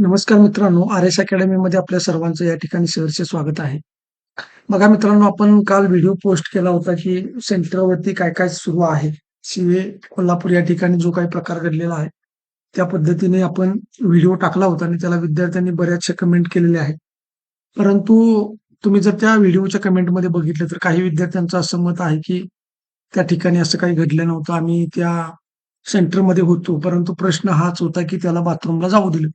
नमस्कार मित्रांनो R S अकॅडमीमध्ये आपल्या सर्वांचं या ठिकाणी सहर्ष स्वागत आहे. बघा मित्रांनो आपण काल व्हिडिओ पोस्ट केला होता की सेंटरवरती काय काय सुरू आहे. शिवे कोल्हापूर या ठिकाणी जो काही प्रकार घडलेला आहे त्या पद्धतीने आपण व्हिडिओ टाकला होता आणि त्याला विद्यार्थ्यांनी बऱ्याचशा कमेंट केलेल्या आहेत. परंतु तुम्ही जर त्या व्हिडिओच्या कमेंटमध्ये बघितलं तर काही विद्यार्थ्यांचं असं मत आहे की त्या ठिकाणी असं काही घडलं नव्हतं आम्ही त्या सेंटरमध्ये होतो. परंतु प्रश्न हाच होता की त्याला बाथरूमला जाऊ दिलं.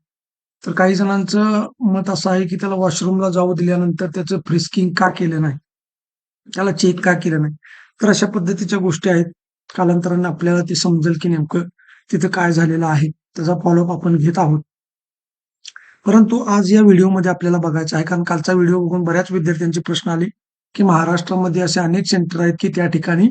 तर काही जणांचं मत असं आहे की त्याला वॉशरूमला जाऊ दिल्यानंतर त्याचं फ्रिस्किंग का केलं नाही? त्याला चेक का केलं नाही? तर अशा पद्धतीच्या गोष्टी आहेत. कालांतराने आपल्याला ते समजेल की नेमकं तिथं काय झालेलं आहे त्याचा फॉलोअप आपण घेत आहोत. परंतु आज या व्हिडिओमध्ये आपल्याला बघायचं आहे कारण कालचा व्हिडिओ बघून बऱ्याच विद्यार्थ्यांचे प्रश्न आले की महाराष्ट्रामध्ये असे अनेक सेंटर आहेत की त्या ठिकाणी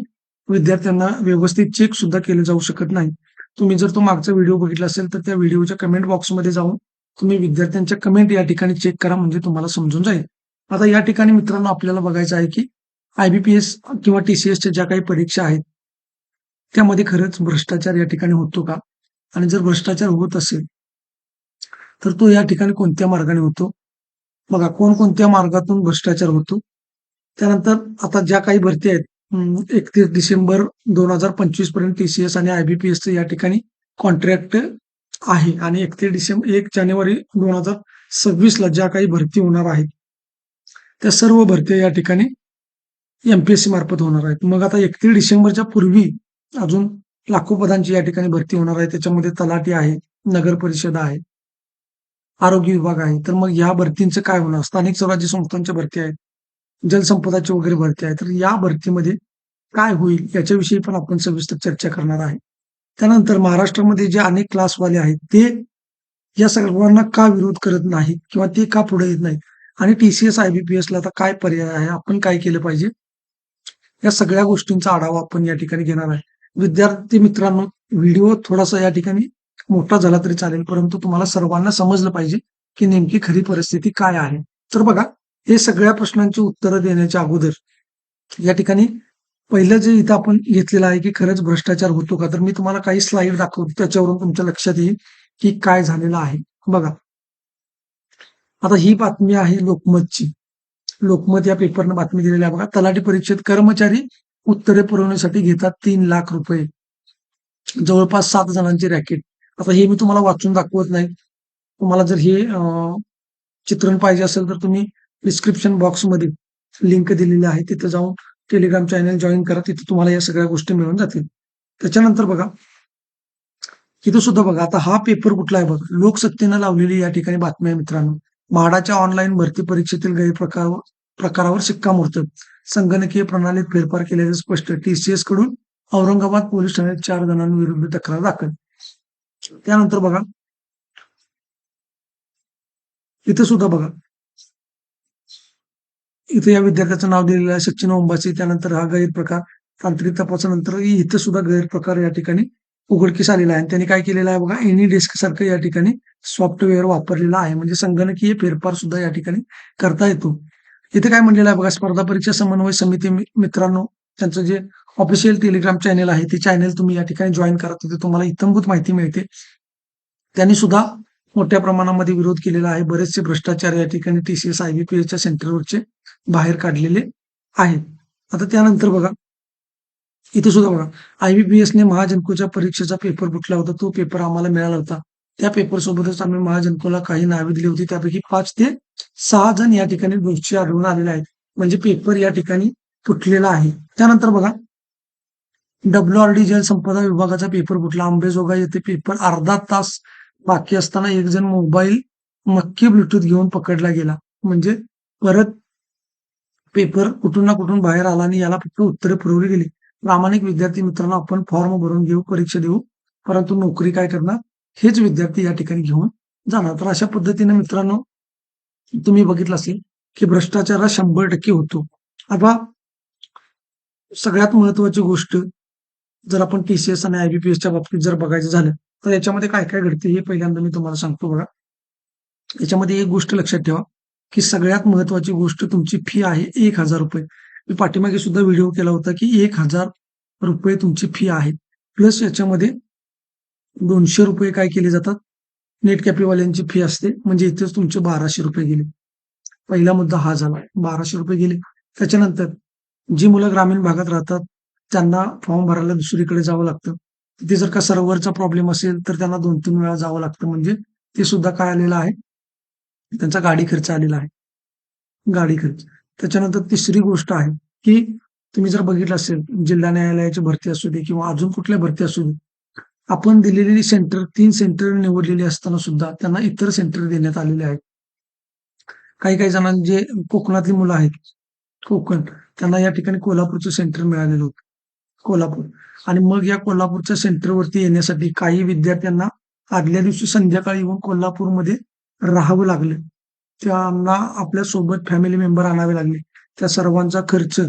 विद्यार्थ्यांना व्यवस्थित चेक सुद्धा केलं जाऊ शकत नाही. तुम्ही जर तो मागचा व्हिडिओ बघितला असेल तर त्या व्हिडिओच्या कमेंट बॉक्समध्ये जाऊन तुम्ही विद्यार्थ्यांच्या कमेंट या ठिकाणी चेक करा म्हणजे तुम्हाला समजून जाईल. आता या ठिकाणी मित्रांनो आपल्याला बघायचं आहे की आयबीपीएस किंवा टीसीएसच्या ज्या काही परीक्षा आहेत त्यामध्ये खरंच भ्रष्टाचार या ठिकाणी होतो का? आणि जर भ्रष्टाचार होत असेल तर तो या ठिकाणी कोणत्या मार्गाने होतो? बघा कोणकोणत्या मार्गातून भ्रष्टाचार होतो? त्यानंतर आता ज्या काही भरती आहेत एकतीस डिसेंबर दोन हजार पंचवीसपर्यंत टीसीएस आणि आयबीपीएस या ठिकाणी कॉन्ट्रॅक्ट आहे. आणि एकतीस डिसेंबर एक जानेवारी दोन हजार सव्वीस ला ज्या काही भरती होणार आहेत त्या सर्व भरत्या या ठिकाणी एमपीएससी मार्फत होणार आहेत. मग आता एकतीस डिसेंबरच्या पूर्वी अजून लाखो पदांची या ठिकाणी भरती होणार आहे. त्याच्यामध्ये तलाठी आहे नगर परिषद आहे आरोग्य विभाग आहे. तर मग या भरतींचं काय होणार? स्थानिक स्वराज्य संस्थांच्या भरती आहेत जलसंपदाची वगैरे भरती आहे तर या भरतीमध्ये काय होईल याच्याविषयी पण आपण सविस्तर चर्चा करणार आहे. त्यानंतर महाराष्ट्रामध्ये जे अनेक क्लासवाले आहेत ते या सर्वांना का विरोध करत नाहीत किंवा ते का पुढे येत नाहीत? आणि टीसीएस आयबीपीएस ला आता काय पर्याय आहे? आपण काय केलं पाहिजे? या सगळ्या गोष्टींचा आढावा आपण या ठिकाणी घेणार आहे. विद्यार्थी मित्रांनो व्हिडिओ थोडासा या ठिकाणी मोठा झाला तरी चालेल परंतु तुम्हाला सर्वांना समजलं पाहिजे की नेमकी खरी परिस्थिती काय आहे. तर बघा हे सगळ्या प्रश्नांची उत्तरं देण्याच्या अगोदर या ठिकाणी पहिलं जे इथं आपण घेतलेलं आहे की खरंच भ्रष्टाचार होतो का तर मी तुम्हाला काही स्लाईड दाखवतो. त्याच्यावरून तुमच्या लक्षात येईल की काय झालेलं आहे. बघा. आता ही बातमी आहे लोकमतची. लोकमत या पेपरनं बातमी दिलेली आहे बघा. तलाठी परीक्षेत कर्मचारी उत्तरे पुरवण्यासाठी घेतात तीन लाख रुपये. जवळपास सात जणांची रॅकेट. आता हे मी तुम्हाला वाचून दाखवत नाही. तुम्हाला जर हे चित्रण पाहिजे असेल तर तुम्ही डिस्क्रिप्शन बॉक्समध्ये लिंक दिलेली आहे. तिथं जाऊन टेलिग्राम चॅनल जॉईन करा तिथे तुम्हाला या सगळ्या गोष्टी मिळून जातील. त्याच्यानंतर बघा इथं सुद्धा बघा आता हा पेपर कुठला आहे बघा? लोकसत्तेनं लावलेली या ठिकाणी बातमी आहे मित्रांनो. म्हाडाच्या ऑनलाईन भरती परीक्षेतील गैरप्रकार प्रकारावर शिक्कामोर्तब. संगणकीय प्रणालीत फेरफार केल्याचे स्पष्ट. टीसीएसकडून औरंगाबाद पोलीस ठाण्यात चार जणांविरुद्ध तक्रार दाखल. त्यानंतर बघा इथं सुद्धा बघा इथे या विद्यार्थ्याचं नाव दिलेलं आहे सचिन ओंबासी. त्यानंतर हा गैरप्रकार तांत्रिक तपासानंतर इथं सुद्धा गैरप्रकार या ठिकाणी उघडकीस आलेला आहे. त्यांनी काय केलेलं आहे बघा एनी डेस्क सारखं या ठिकाणी सॉफ्टवेअर वापरलेला आहे. म्हणजे संगणकीय फेरफार सुद्धा या ठिकाणी करता येतो. इथे काय म्हणलेलं आहे बघा स्पर्धा परीक्षा समन्वय समिती मित्रांनो त्यांचं जे ऑफिशियल टेलिग्राम चॅनेल आहे ते चॅनेल तुम्ही या ठिकाणी जॉईन करा. तिथे तुम्हाला इतंभूत माहिती मिळते. त्यांनी सुद्धा मोठ्या प्रमाणामध्ये विरोध केलेला आहे. बरेचसे भ्रष्टाचार या ठिकाणी टीसीएस एच सेंटरवरचे बाहेर काढलेले आहेत. आता त्यानंतर बघा. इथे सुद्धा बघा. आयबीपीएसने महाजनकोच्या परीक्षेचा पेपर कुठला होता? तो पेपर आम्हाला मिळाला होता. त्या पेपर सोबतच आम्ही महाजनकोला काही नावे दिली होती. त्यापैकी पाच ते सहा जण या ठिकाणी दोषी आढळून आलेले आहेत. म्हणजे पेपर या ठिकाणी फुटलेला आहे. त्यानंतर बघा. डब्ल्यू आर डी जलसंपदा विभागाचा पेपर फुटला. आंबेजोगाई येथे पेपर अर्धा तास बाकी असताना एक जण मोबाईल मक्की ब्लूटूथ घेऊन पकडला गेला. म्हणजे परत पेपर कुठून ना कुठून बाहेर आला आणि याला फक्त उत्तरे पुरवली गेली. प्रामाणिक विद्यार्थी मित्रांनो आपण फॉर्म भरून घेऊ परीक्षा देऊ. परंतु नोकरी काय करणार? हेच विद्यार्थी या ठिकाणी घेऊन जाणार. तर अशा पद्धतीने मित्रांनो तुम्ही बघितलं असेल की भ्रष्टाचार हा शंभर टक्के होतो. आता सगळ्यात महत्वाची गोष्ट जर आपण टीसीएस आणि आयबीपीएसच्या बाबतीत जर बघायचं झालं तर याच्यामध्ये काय काय घडते हे पहिल्यांदा मी तुम्हाला सांगतो बघा. याच्यामध्ये एक गोष्ट लक्षात ठेवा. की सगळ्यात महत्वाची गोष्ट तुमची फी आहे एक हजार रुपये. मी पाठीमागे सुद्धा व्हिडिओ केला होता की एक हजार रुपये तुमची फी आहे. प्लस याच्यामध्ये दोनशे रुपये काय केले जातात? नेट कॅपीवाल्यांची फी असते. म्हणजे इथेच तुमचे बाराशे रुपये गेले. पहिला मुद्दा हा झाला. बाराशे रुपये गेले. त्याच्यानंतर जी मुलं ग्रामीण भागात राहतात त्यांना फॉर्म भरायला दुसरीकडे जावं लागतं. तिथे जर का सर्व्हरचा प्रॉब्लेम असेल तर त्यांना दोन तीन वेळा जावं लागतं. म्हणजे ते सुद्धा काय आलेलं आहे. त्यांचा गाडी खर्च आलेला आहे. गाडी खर्च. त्याच्यानंतर तिसरी गोष्ट आहे की तुम्ही जर बघितलं असेल जिल्हा न्यायालयाची भरती असू दे किंवा अजून कुठल्या भरती असू दे आपण दिलेली सेंटर तीन सेंटर निवडलेली असताना सुद्धा त्यांना इतर सेंटर देण्यात आलेले आहेत. काही काही जणांना जे कोकणातली मुलं आहेत कोकण त्यांना या ठिकाणी कोल्हापूरचं सेंटर मिळालेलं होतं. कोल्हापूर. आणि मग या कोल्हापूरच्या सेंटरवरती येण्यासाठी काही विद्यार्थ्यांना आदल्या दिवशी संध्याकाळी येऊन कोल्हापूरमध्ये राहावं लागलं. त्यांना आपल्यासोबत फॅमिली मेंबर आणावे लागले. त्या सर्वांचा खर्च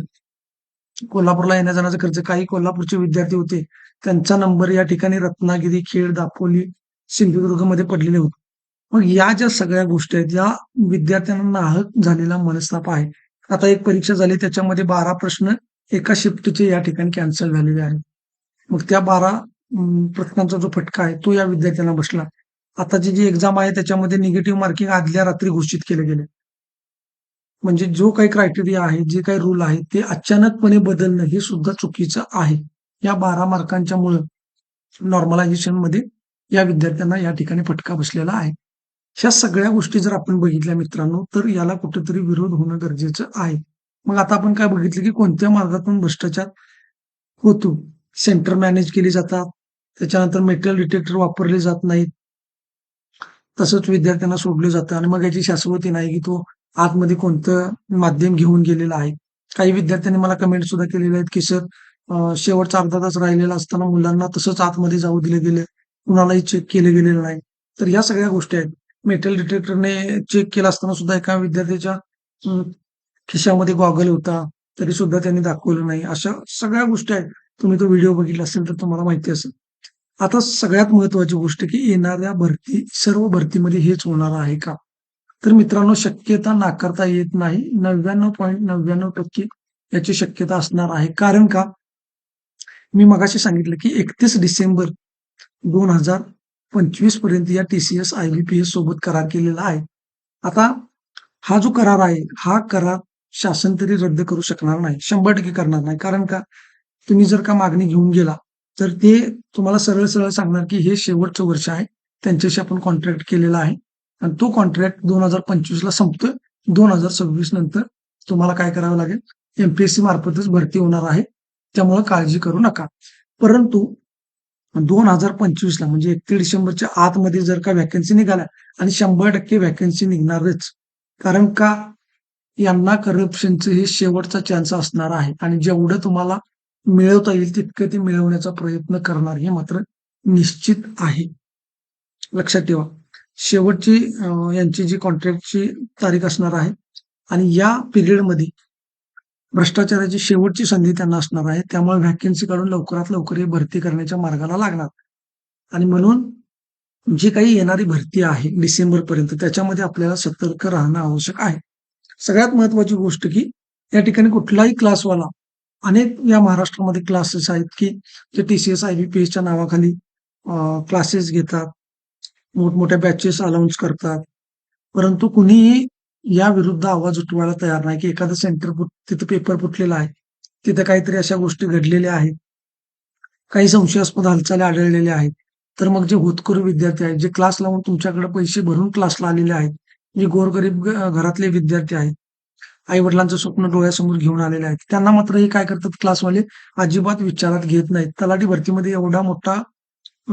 कोल्हापूरला येण्या जाण्याचा खर्च काही कोल्हापूरचे विद्यार्थी होते त्यांचा नंबर या ठिकाणी रत्नागिरी खेड दापोली सिंधुदुर्गमध्ये पडलेले होते. मग या ज्या सगळ्या गोष्टी आहेत या विद्यार्थ्यांना नाहक झालेला मनस्ताप आहे. आता एक परीक्षा झाली त्याच्यामध्ये बारा प्रश्न एका शिफ्टचे या ठिकाणी कॅन्सल झालेले आहेत. मग त्या बारा प्रश्नांचा जो फटका आहे तो या विद्यार्थ्यांना बसला. आताची जी एक्झाम आहे त्याच्यामध्ये निगेटिव्ह मार्किंग आदल्या रात्री घोषित केले गेले. म्हणजे जो काही क्रायटेरिया आहे जे काही रूल आहे ते अचानकपणे बदलणं हे सुद्धा चुकीचं आहे. या बारा मार्कांच्या मुळे नॉर्मलायझेशनमध्ये या विद्यार्थ्यांना या ठिकाणी फटका बसलेला आहे. ह्या सगळ्या गोष्टी जर आपण बघितल्या मित्रांनो तर याला कुठेतरी विरोध होणं गरजेचं आहे. मग आता आपण काय बघितलं की कोणत्या मार्गातून भ्रष्टाचार होतो? सेंटर मॅनेज केली जातात. त्याच्यानंतर मेटल डिटेक्टर वापरले जात नाहीत. तसंच विद्यार्थ्यांना सोडलं जातं. आणि मग याची शाश्वती नाही की तो आतमध्ये कोणतं माध्यम घेऊन गेलेलं आहे. काही विद्यार्थ्यांनी मला कमेंट सुद्धा केलेले आहेत की सर शेवटचा अर्धा तास राहिलेला असताना मुलांना तसंच आतमध्ये जाऊ दिले गेले. कुणालाही चेक केलं गेलेलं नाही. तर या सगळ्या गोष्टी आहेत. मेटल डिटेक्टरने चेक केला असताना सुद्धा एका विद्यार्थ्याच्या खिशामध्ये गॉगल होता. तरी सुद्धा त्यांनी दाखवलं नाही. अशा सगळ्या गोष्टी आहेत. तुम्ही तो व्हिडिओ बघितला असेल तर तुम्हाला माहिती असेल. आता सगळ्यात महत्वाची गोष्ट की येणाऱ्या भरती सर्व भरतीमध्ये हेच होणार आहे का? तर मित्रांनो शक्यता नाकारता येत नाही. नव्याण्णव पॉईंट नव्याण्णव टक्के याची शक्यता असणार आहे. कारण का? मी मगाशी सांगितलं की एकतीस डिसेंबर दोन हजार पंचवीसपर्यंत या T C S I B P S सोबत करार केलेला आहे. आता हा जो करार आहे हा करार शासन तरी रद्द करू शकणार नाही. शंभर टक्के करणार नाही. कारण का? तुम्ही जर का मागणी घेऊन गेला तर ते तुम्हाला सरळ सरळ सांगणार की हे शेवटचं वर्ष आहे. त्यांच्याशी आपण कॉन्ट्रॅक्ट केलेला आहे. आणि तो कॉन्ट्रॅक्ट दोन हजार पंचवीसला संपतोय. दोन हजार सव्वीस नंतर तुम्हाला काय करावं लागेल? एमपीएससी मार्फतच भरती होणार आहे. त्यामुळे काळजी करू नका. परंतु दोन हजार पंचवीसला म्हणजे एकतीस डिसेंबरच्या आतमध्ये जर का व्हॅकन्सी निघाल्या आणि शंभर टक्के व्हॅकन्सी निघणारच कारण का यांना करप्शनचं हे शेवटचा चान्स असणार आहे. आणि जेवढं तुम्हाला मिळवता येईल तितकं ते मिळवण्याचा प्रयत्न करणार हे मात्र निश्चित आहे. लक्षात ठेवा. शेवटची यांची जी कॉन्ट्रॅक्टची तारीख असणार आहे आणि या पिरियडमध्ये भ्रष्टाचाराची शेवटची संधी त्यांना असणार आहे. त्यामुळे व्हॅकन्सी काढून लवकरात लवकर ही भरती करण्याच्या मार्गाला लागणार. आणि म्हणून जी काही येणारी भरती आहे डिसेंबर पर्यंत त्याच्यामध्ये आपल्याला सतर्क राहणं आवश्यक आहे. सगळ्यात महत्वाची गोष्ट की या ठिकाणी कुठलाही क्लासवाला अनेक या महाराष्ट्रामध्ये क्लासेस आहेत की जे T C S I B P एसच्या नावाखाली क्लासेस घेतात. मोठमोठ्या बॅचेस अलाउन्स करतात. परंतु कुणीही या विरुद्ध आवाज उठवायला तयार नाही की एखादं सेंटर तिथं पेपर फुटलेला आहे. तिथं काहीतरी अशा गोष्टी घडलेल्या आहेत. काही संशयास्पद हालचाली आढळलेल्या आहेत. तर मग जे होतकरू विद्यार्थी आहेत जे क्लास लावून तुमच्याकडे पैसे भरून क्लासला आलेले आहेत जे गोरगरीब घरातले विद्यार्थी आहेत आई वडिलांचं स्वप्न डोळ्यासमोर घेऊन आलेले आहेत त्यांना मात्र हे काय करतात क्लासवाले? अजिबात विचारात घेत नाहीत. तलाठी भरतीमध्ये एवढा मोठा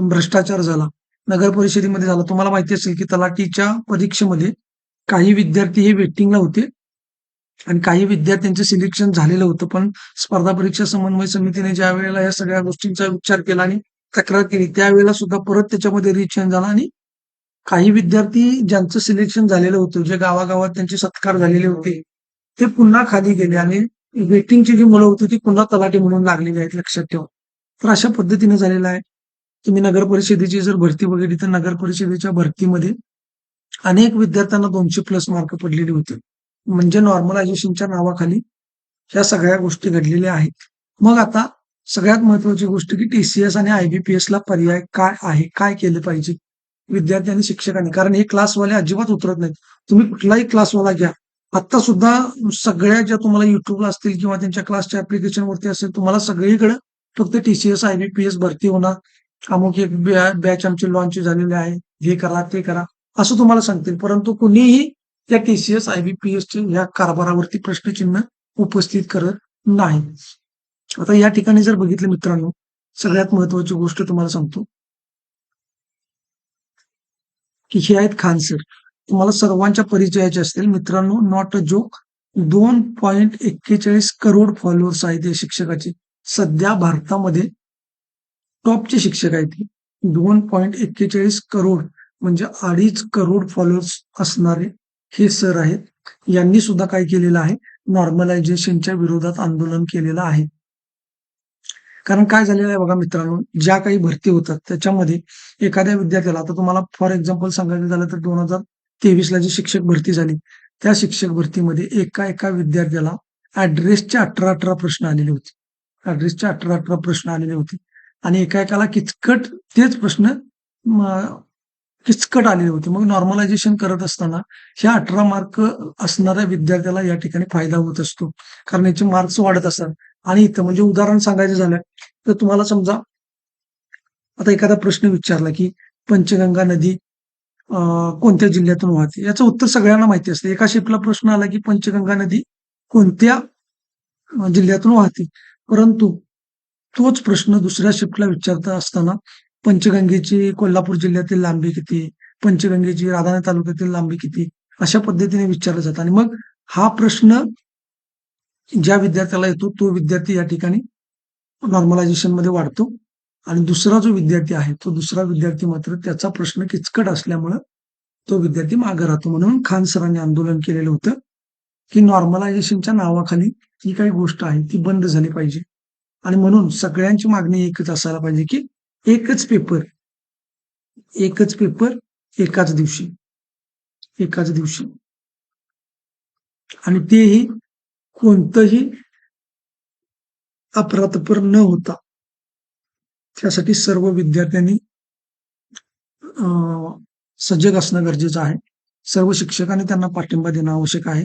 भ्रष्टाचार झाला. नगर परिषदेमध्ये झाला. तुम्हाला माहिती असेल की तलाठीच्या परीक्षेमध्ये काही विद्यार्थी हे वेटिंगला होते आणि काही विद्यार्थ्यांचं सिलेक्शन झालेलं होतं. पण स्पर्धा परीक्षा समन्वय समितीने ज्या वेळेला या सगळ्या गोष्टींचा विचार केला आणि तक्रार केली त्यावेळेला सुद्धा परत त्याच्यामध्ये रिचेंज झाला आणि काही विद्यार्थी ज्यांचं सिलेक्शन झालेलं होतं जे गावागावात त्यांचे सत्कार झालेले होते ते पुन्हा खाली गेले आणि वेटिंगची जी मुलं होती ती पुन्हा तलाठी म्हणून लागलेली आहेत लक्षात ठेवा. तर अशा पद्धतीने झालेलं आहे. तुम्ही नगर परिषदेची जर भरती बघितली तर नगर परिषदेच्या भरतीमध्ये अनेक विद्यार्थ्यांना दोनशे प्लस मार्क पडलेले होते. म्हणजे नॉर्मलायझेशनच्या नावाखाली ह्या सगळ्या गोष्टी घडलेल्या आहेत. मग आता सगळ्यात महत्वाची गोष्ट की टीसीएस आणि आयबीपीएस ला पर्याय काय आहे? काय केले पाहिजे? विद्यार्थी आणि शिक्षकांनी. कारण हे क्लासवाले अजिबात उतरत नाहीत. तुम्ही कुठलाही क्लासवाला घ्या. आता सुद्धा सगळ्या ज्या तुम्हाला युट्यूबला असतील किंवा त्यांच्या क्लासच्या ऍप्लिकेशन वरती असेल तुम्हाला सगळीकडे फक्त टीसीएस आयबीपीएस भरती होणार. अमुक एक बॅच आमची लॉन्च झालेली आहे. हे करा ते करा. असं तुम्हाला सांगतील. परंतु कुणीही त्या टीसीएस आयबीपीएसच्या या कारभारावरती प्रश्नचिन्ह उपस्थित करत नाही. आता या ठिकाणी जर बघितलं मित्रांनो सगळ्यात महत्वाची गोष्ट तुम्हाला सांगतो. की हे आहेत खान सर तुम्हाला सर्वांच्या परिचयाचे असतील. मित्रांनो नॉट अ जोक दोन पॉइंट एक्केचाळीस करोड फॉलोअर्स आहेत या शिक्षकाचे. सध्या भारतामध्ये टॉपचे शिक्षक आहेत दोन पॉइंट एक्केचाळीस करोड म्हणजे अडीच करोड फॉलोअर्स असणारे हे सर आहेत. यांनी सुद्धा काय केलेलं आहे? नॉर्मलायझेशनच्या विरोधात आंदोलन केलेलं आहे. कारण काय झालेलं आहे बघा मित्रांनो ज्या काही भरती होतात त्याच्यामध्ये एखाद्या विद्यार्थ्याला आता तुम्हाला फॉर एक्झाम्पल सांगायचं झालं तर दोन हजार तेवीसला जी शिक्षक भरती झाली त्या शिक्षक भरतीमध्ये एका एका विद्यार्थ्याला ऍड्रेसचे अठरा अठरा प्रश्न आलेले होते. ऍड्रेसचे अठरा अठरा प्रश्न आलेले होते. आणि एका एकाला किचकट तेच प्रश्न किचकट आलेले होते. मग नॉर्मलायझेशन करत असताना ह्या अठरा मार्क असणाऱ्या विद्यार्थ्याला या ठिकाणी फायदा होत असतो. कारण याचे मार्क्स वाढत असतात. आणि इथं म्हणजे उदाहरण सांगायचं झालं तर तुम्हाला समजा आता एखादा प्रश्न विचारला की पंचगंगा नदी कोणत्या जिल्ह्यातून वाहते? याचं उत्तर सगळ्यांना माहिती असते. एका शिफ्टला प्रश्न आला की पंचगंगा नदी कोणत्या जिल्ह्यातून वाहते? परंतु तोच प्रश्न दुसऱ्या शिफ्टला विचारता असताना पंचगंगेची कोल्हापूर जिल्ह्यातील लांबी किती? पंचगंगेची राधाने तालुक्यातील लांबी किती? अशा पद्धतीने विचारलं जातं. आणि मग हा प्रश्न ज्या विद्यार्थ्याला येतो तो विद्यार्थी या ठिकाणी नॉर्मलायझेशनमध्ये वाढतो. आणि दुसरा जो विद्यार्थी आहे तो दुसरा विद्यार्थी मात्र त्याचा प्रश्न किचकट असल्यामुळं तो विद्यार्थी मागे राहतो. म्हणून खान सरांनी आंदोलन केलेलं होतं की नॉर्मलायझेशनच्या नावाखाली जी काही गोष्ट आहे ती बंद झाली पाहिजे. आणि म्हणून सगळ्यांची मागणी एकच असायला पाहिजे की एकच पेपर एकच पेपर एकाच दिवशी एकाच दिवशी. आणि तेही कोणतंही अपराधपर न होता. त्यासाठी सर्व विद्यार्थ्यांनी सजग असणं गरजेचं आहे. सर्व शिक्षकांनी त्यांना पाठिंबा देणं आवश्यक आहे.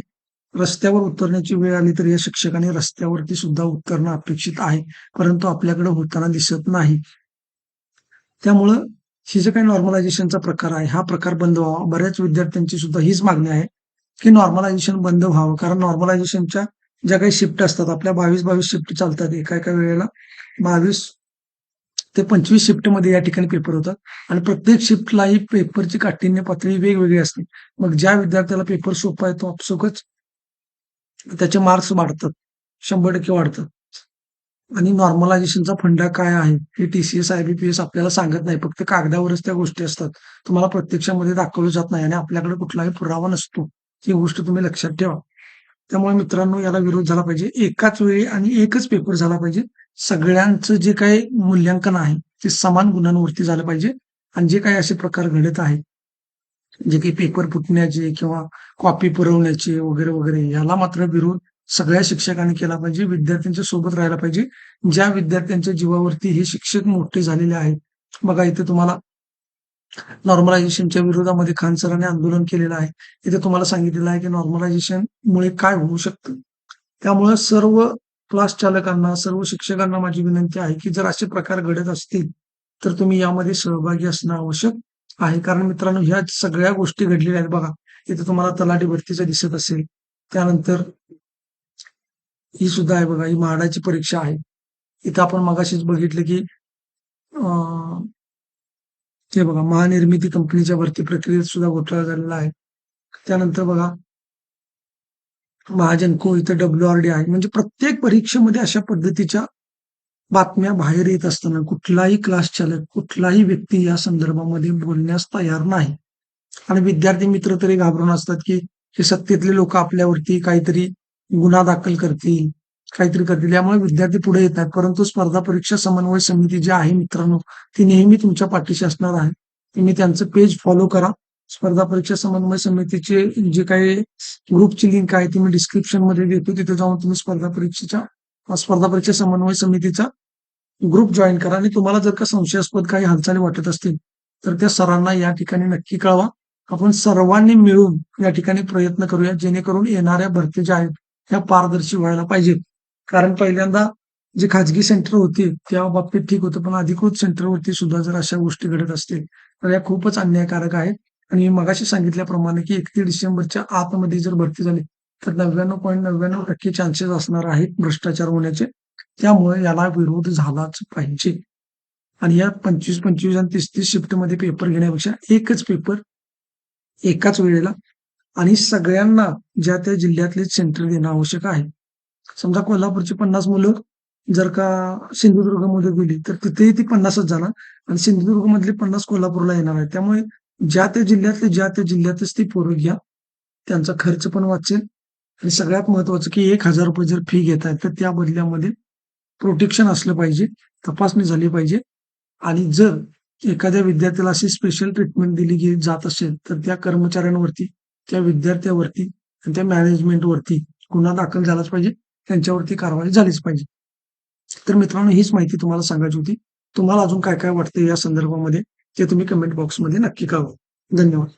रस्त्यावर उतरण्याची वेळ आली तर या शिक्षकांनी रस्त्यावरती सुद्धा उतरणं अपेक्षित आहे. परंतु आपल्याकडे होताना दिसत नाही. त्यामुळं हे जे काही नॉर्मलायझेशनचा प्रकार आहे हा प्रकार बंद व्हावा. बऱ्याच विद्यार्थ्यांची सुद्धा हीच मागणी आहे की नॉर्मलायझेशन बंद व्हावं. कारण नॉर्मलायझेशनच्या ज्या काही शिफ्ट असतात आपल्या बावीस बावीस शिफ्ट चालतात एका एका वेळेला. बावीस ते पंचवीस शिफ्टमध्ये या ठिकाणी पेपर होतात. आणि प्रत्येक शिफ्टलाही पेपरची काठिण्य पातळी वेगवेगळी असते. मग ज्या विद्यार्थ्याला पेपर सोपा आहे तो आपसुकच त्याचे मार्क्स वाढतात. शंभर टक्के वाढतात. आणि नॉर्मलायझेशनचा फंडा काय आहे? हे टीसीएस एस आपल्याला सांगत नाही. फक्त कागदावरच त्या गोष्टी असतात. तुम्हाला प्रत्यक्षामध्ये दाखवलं जात नाही आणि आपल्याकडे कुठलाही पुरावा नसतो. ही गोष्ट तुम्ही लक्षात ठेवा. त्यामुळे मित्रांनो याला विरोध झाला पाहिजे. एकाच वेळी आणि एकच पेपर झाला पाहिजे. सगळ्यांचं जे काही मूल्यांकन आहे ते समान गुणांवरती झालं पाहिजे. आणि जे काही असे प्रकार घडत आहेत जे काही पेपर फुटण्याचे किंवा कॉपी पुरवण्याचे वगैरे वगैरे याला मात्र विरोध सगळ्या शिक्षकांनी केला पाहिजे विद्यार्थ्यांच्या सोबत राहायला पाहिजे. ज्या विद्यार्थ्यांच्या जीवावरती हे शिक्षक मोठे झालेले आहेत बघा इथे तुम्हाला नॉर्मलायझेशनच्या विरोधामध्ये खान सरांनी आंदोलन केलेलं आहे. इथे तुम्हाला सांगितलेलं आहे की नॉर्मलायझेशन मुळे काय होऊ शकतं? त्यामुळे सर्व क्लास चालकांना सर्व शिक्षकांना माझी विनंती आहे की जर असे प्रकार घडत असतील तर तुम्ही यामध्ये सहभागी असणं आवश्यक आहे. कारण मित्रांनो ह्या सगळ्या गोष्टी घडलेल्या आहेत बघा. इथे तुम्हाला तलाठी भरतीचं दिसत असेल. त्यानंतर ही सुद्धा आहे बघा ही म्हाडाची परीक्षा आहे. इथं आपण मगाशीच बघितलं की ते बघा महानिर्मिती कंपनीच्या भरती प्रक्रियेत सुद्धा घोटाळा झालेला आहे. त्यानंतर बघा महाजन को इथं डब्ल्यू आर डी आहे. म्हणजे प्रत्येक परीक्षेमध्ये अशा पद्धतीच्या बातम्या बाहेर येत असताना कुठलाही क्लास चालक कुठलाही व्यक्ती या संदर्भामध्ये बोलण्यास तयार नाही. आणि विद्यार्थी मित्र तरी घाबरून असतात की हे सत्तेतले लोक आपल्यावरती काहीतरी गुन्हा दाखल करतील काहीतरी करतील. यामुळे विद्यार्थी पुढे येत नाहीत परंतु स्पर्धा परीक्षा समन्वय समिती जी आहे मित्रांनो ती नेहमी तुमच्या पाठीशी असणार आहे. तुम्ही त्यांचं पेज फॉलो करा. स्पर्धा परीक्षा समन्वय समितीचे जे काही ग्रुपची लिंक आहे ती मी डिस्क्रिप्शनमध्ये देतो. तिथे जाऊन तुम्ही स्पर्धा परीक्षेच्या स्पर्धा परीक्षा समन्वय समितीचा ग्रुप जॉईन करा आणि तुम्हाला जर का संशयास्पद काही हालचाली वाटत असतील तर त्या सरांना या ठिकाणी नक्की कळवा. आपण सर्वांनी मिळून या ठिकाणी प्रयत्न करूया जेणेकरून येणाऱ्या भरती ज्या आहेत ह्या पारदर्शी व्हायला पाहिजेत. कारण पहिल्यांदा जे खाजगी सेंटर होती त्या बाबतीत ठीक होतं पण अधिकृत सेंटरवरती सुद्धा जर अशा गोष्टी घडत असतील तर या खूपच अन्यायकारक आहेत. आणि मगाशी सांगितल्याप्रमाणे की एकतीस डिसेंबरच्या आतमध्ये जर भरती झाली तर नव्याण्णव पॉईंट नव्याण्णव टक्के चान्सेस असणार आहेत भ्रष्टाचार होण्याचे. त्यामुळे याला विरोध झालाच पाहिजे. आणि या पंचवीस पंचवीस आणि तीस तीस शिफ्टमध्ये पेपर घेण्यापेक्षा एकच पेपर एकाच वेळेला आणि सगळ्यांना ज्या त्या जिल्ह्यातले सेंटर देणं आवश्यक आहे. समजा कोल्हापूरची पन्नास मुलं जर का सिंधुदुर्गमध्ये गेली तर तिथेही ती पन्नासच जाणार. आणि सिंधुदुर्गमधली पन्नास कोल्हापूरला येणार आहे त्यामुळे ज्या त्या जिल्ह्यातले ज्या त्या जिल्ह्यातच ती पोरं घ्या त्यांचा खर्च पण वाचेल. आणि सगळ्यात महत्वाचं की एक हजार रुपये जर फी घेत आहे तर त्या बदल्यामध्ये प्रोटेक्शन असलं पाहिजे तपासणी झाली पाहिजे. आणि जर एखाद्या विद्यार्थ्याला अशी स्पेशल ट्रीटमेंट दिली गेली जात असेल तर त्या कर्मचाऱ्यांवरती त्या विद्यार्थ्यावरती आणि त्या मॅनेजमेंटवरती गुन्हा दाखल झालाच पाहिजे त्यांच्यावरती कारवाई झालीच पाहिजे. तर मित्रांनो हीच माहिती तुम्हाला सांगायची होती. तुम्हाला अजून काय काय वाटतं या संदर्भामध्ये? ते तुम्ही कमेंट बॉक्समध्ये नक्की कळवा. धन्यवाद.